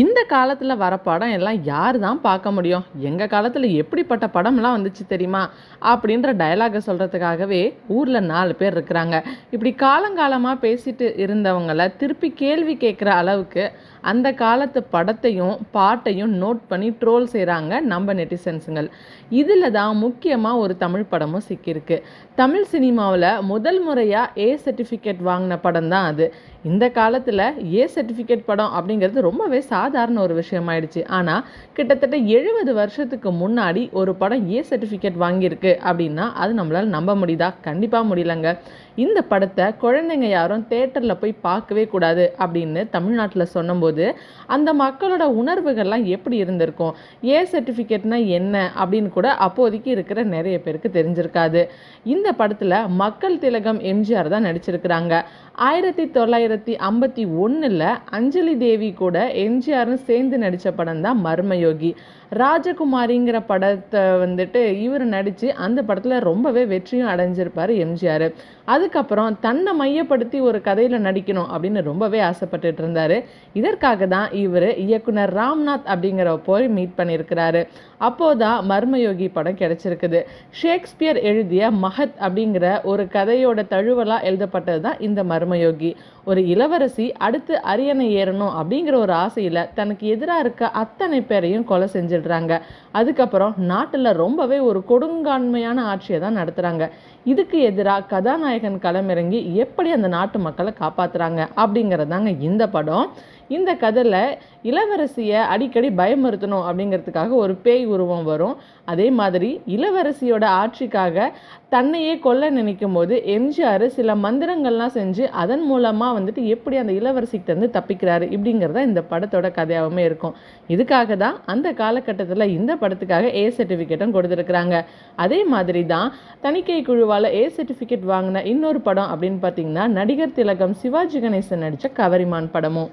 இந்த காலத்தில் வர படம் எல்லாம் யார் தான் பார்க்க முடியும்? எங்கள் காலத்தில் எப்படிப்பட்ட படம்லாம் வந்துச்சு தெரியுமா? அப்படின்ற டயலாகை சொல்கிறதுக்காகவே ஊரில் நாலு பேர் இருக்கிறாங்க. இப்படி காலங்காலமாக பேசிட்டு இருந்தவங்கள திருப்பி கேள்வி கேட்குற அளவுக்கு அந்த காலத்து படத்தையும் பாட்டையும் நோட் பண்ணி ட்ரோல் செய்கிறாங்க நம்ம நெட்டிசன்ஸுங்கள் இதில் தான் முக்கியமாக ஒரு தமிழ் படமும் சிக்கியிருக்கு. தமிழ் சினிமாவில் முதல் முறையாக ஏ சர்டிஃபிகேட் வாங்கின படம் தான் அது. இந்த காலத்தில் ஏ சர்டிஃபிகேட் படம் அப்படிங்கிறது ரொம்பவே சாதாரண ஒரு விஷயமாயிடுச்சு. ஆனால் கிட்டத்தட்ட எழுபது வருஷத்துக்கு முன்னாடி ஒரு படம் ஏ சர்டிஃபிகேட் வாங்கியிருக்கு அப்படின்னா அது நம்மளால் நம்ப முடியுதா? கண்டிப்பாக முடியலங்க. இந்த படத்தை குழந்தைங்க யாரும் தேட்டரில் போய் பார்க்கவே கூடாது அப்படின்னு தமிழ்நாட்டில் சொன்னபோது அந்த மக்களோட உணர்வுகள்லாம் எப்படி இருந்திருக்கும்? ஏ சர்டிஃபிகேட்னா என்ன? அப்படின்னு கூட அப்போதைக்கு இருக்கிற நிறைய பேருக்கு தெரிஞ்சிருக்காது. இந்த படத்தில் மக்கள் திலகம் எம்ஜிஆர் தான் நடிச்சிருக்கிறாங்க. ஆயிரத்தி தொள்ளாயிரத்தி ஐம்பத்தி ஒன்றில் அஞ்சலி தேவி கூட எம்ஜிஆரும் சேர்ந்து நடித்த படம் தான் மர்மயோகி. ராஜகுமாரிங்கிற படத்தை வந்துட்டு இவர் நடித்து அந்த படத்தில் ரொம்பவே வெற்றியும் அடைஞ்சிருப்பார் எம்ஜிஆர். அது அதுக்கப்புறம் தன்னை மையப்படுத்தி ஒரு கதையில் நடிக்கணும் அப்படின்னு ரொம்பவே ஆசைப்பட்டுட்டு இருந்தார். இதற்காக தான் இவர் இயக்குனர் ராம்நாத் அப்படிங்கிற போய் மீட் பண்ணியிருக்கிறாரு. அப்போதான் மர்மயோகி படம் கிடச்சிருக்குது. ஷேக்ஸ்பியர் எழுதிய மகத் அப்படிங்கிற ஒரு கதையோட தழுவலாக எழுதப்பட்டது தான் இந்த மர்மயோகி. ஒரு இளவரசி அடுத்து அரியணை ஏறணும் அப்படிங்கிற ஒரு ஆசையில் தனக்கு எதிராக இருக்க அத்தனை பேரையும் கொலை செஞ்சிடுறாங்க. அதுக்கப்புறம் நாட்டில் ரொம்பவே ஒரு கொடுங்கான்மையான ஆட்சியை தான் நடத்துகிறாங்க இதுக்கு எதிராக கதாநாயகன் களமிறங்கி எப்படி அந்த நாட்டு மக்களை காப்பாற்றுறாங்க அப்படிங்கிறதாங்க இந்த படம். இந்த கதையில் இளவரசியை அடிக்கடி பயமுறுத்தணும் அப்படிங்கிறதுக்காக ஒரு பேய் உருவம் வரும். அதே மாதிரி இளவரசியோட ஆட்சிக்காக தன்னையே கொல்ல நினைக்கும் போது எம்ஜிஆர் சில மந்திரங்கள்லாம் செஞ்சு அதன் மூலமாக வந்துட்டு எப்படி அந்த இளவரசிக்கிட்ட இருந்து தப்பிக்கிறாரு இப்படிங்கிறத இந்த படத்தோட கதையாகவுமே இருக்கும். இதுக்காக தான் அந்த காலகட்டத்தில் இந்த படத்துக்காக ஏ சர்டிஃபிகேட்டும் கொடுத்துருக்குறாங்க. அதே மாதிரி தான் தணிக்கை குழுவால் ஏ சர்டிஃபிகேட் வாங்கின இன்னொரு படம் அப்படின்னு பார்த்தீங்கன்னா நடிகர் திலகம் சிவாஜி கணேசன் நடித்த கவரிமான் படமும்.